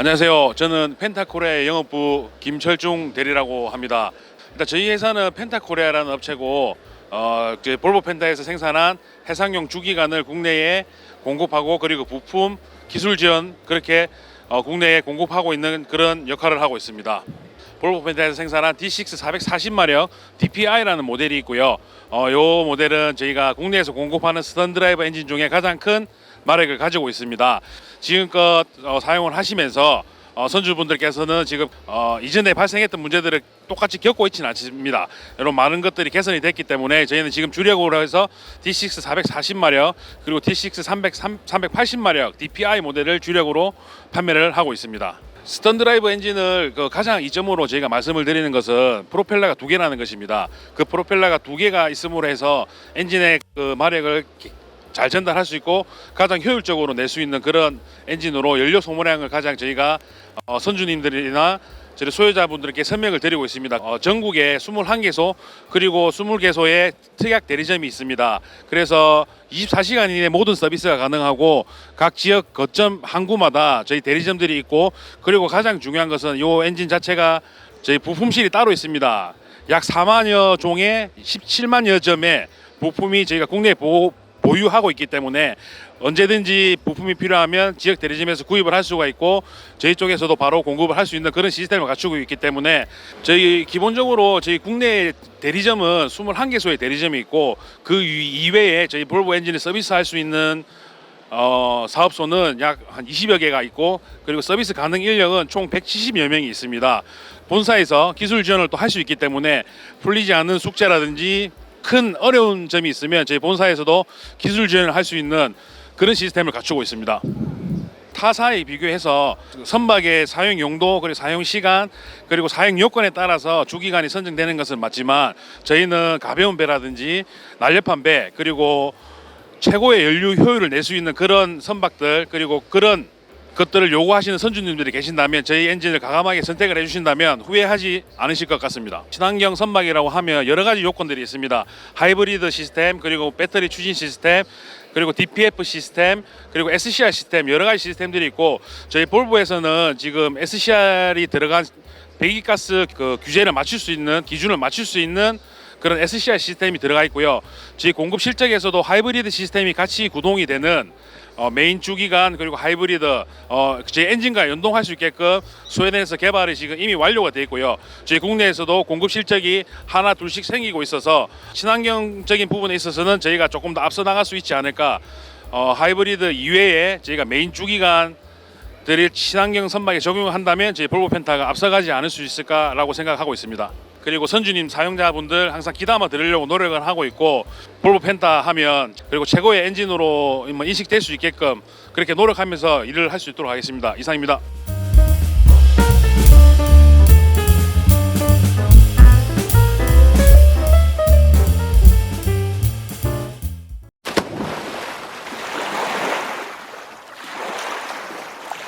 안녕하세요. 저는 펜타코리아 영업부 김철중 대리라고 합니다. 일단 저희 회사는 펜타코리아라는 업체고 어, 볼보 펜타에서 생산한 해상용 주기관을 국내에 공급하고 그리고 부품 기술 지원 그렇게 어, 국내에 공급하고 있는 그런 역할을 하고 있습니다. 볼보 펜타에서 생산한 D6 440마력 DPI라는 모델이 있고요. 어, 요 모델은 저희가 국내에서 공급하는 스턴드라이버 엔진 중에 가장 큰 마력을 가지고 있습니다. 지금껏 어, 사용을 하시면서 어, 선주분들께서는 지금 어, 이전에 발생했던 문제들을 똑같이 겪고 있지는 않습니다. 이런 많은 것들이 개선이 됐기 때문에 저희는 지금 주력으로 해서 D6 440마력 그리고 D6 300, 380마력 DPI 모델을 주력으로 판매를 하고 있습니다. 스턴 드라이브 엔진을 그 가장 이점으로 저희가 말씀을 드리는 것은 프로펠러가 두 개라는 것입니다. 그 프로펠러가 두 개가 있음으로 해서 엔진의 그 마력을 기- 잘 전달할 수 있고 가장 효율적으로 낼 수 있는 그런 엔진으로 연료 소모량을 가장 저희가 어, 선주님들이나 저희 소유자분들께 설명을 드리고 있습니다. 어, 전국에 21개소 그리고 20개소의 특약 대리점이 있습니다. 그래서 24시간 이내 모든 서비스가 가능하고 각 지역 거점 항구마다 저희 대리점들이 있고 그리고 가장 중요한 것은 이 엔진 자체가 저희 부품실이 따로 있습니다. 약 4만여 종의 17만여 점의 부품이 저희가 국내에 보, 보유하고 있기 때문에 언제든지 부품이 필요하면 지역 대리점에서 구입을 할 수가 있고 저희 쪽에서도 바로 공급을 할 수 있는 그런 시스템을 갖추고 있기 때문에 저희 기본적으로 저희 국내 대리점은 21개소의 대리점이 있고 그 이외에 저희 볼보 엔진을 서비스할 수 있는 어, 사업소는 약 한 20여 개가 있고 그리고 서비스 가능 인력은 총 170여 명이 있습니다. 본사에서 기술 지원을 또 할 수 있기 때문에 풀리지 않는 숙제라든지 큰 어려운 점이 있으면 저희 본사에서도 기술 지원을 할 수 있는 그런 시스템을 갖추고 있습니다. 타사에 비교해서 선박의 사용 용도 그리고 사용 시간 그리고 사용 요건에 따라서 주기간이 선정되는 것은 맞지만 저희는 가벼운 배라든지 날렵한 배 그리고 최고의 연료 효율을 낼 수 있는 그런 선박들 그리고 그런 것들을 요구하시는 선주님들이 계신다면 저희 엔진을 과감하게 선택을 해주신다면 후회하지 않으실 것 같습니다. 친환경 선박이라고 하면 여러 가지 요건들이 있습니다. 하이브리드 시스템 그리고 배터리 추진 시스템 그리고 DPF 시스템 그리고 SCR 시스템 여러 가지 시스템들이 있고 저희 볼보에서는 지금 SCR이 들어간 배기가스 그 규제를 맞출 수 있는 기준을 맞출 수 있는 그런 SCR 시스템이 들어가 있고요. 저희 공급 실적에서도 하이브리드 시스템이 같이 구동이 되는 어, 메인 주기관 그리고 하이브리드 어, 제 엔진과 연동할 수 있게끔 스웨덴에서 개발이 지금 이미 완료가 돼 있고요. 저희 국내에서도 공급 실적이 하나 둘씩 생기고 있어서 친환경적인 부분에 있어서는 저희가 조금 더 앞서 나갈 수 있지 않을까. 어, 하이브리드 이외에 저희가 메인 주기관 들이 친환경 선박에 적용을 한다면 저희 볼보 펜타가 앞서가지 않을 수 있을까라고 생각하고 있습니다. 그리고 선주님 사용자분들 항상 기담아 드리려고 노력을 하고 있고 볼보 펜타 하면 그리고 최고의 엔진으로 뭐 인식될 수 있게끔 그렇게 노력하면서 일을 할 수 있도록 하겠습니다. 이상입니다.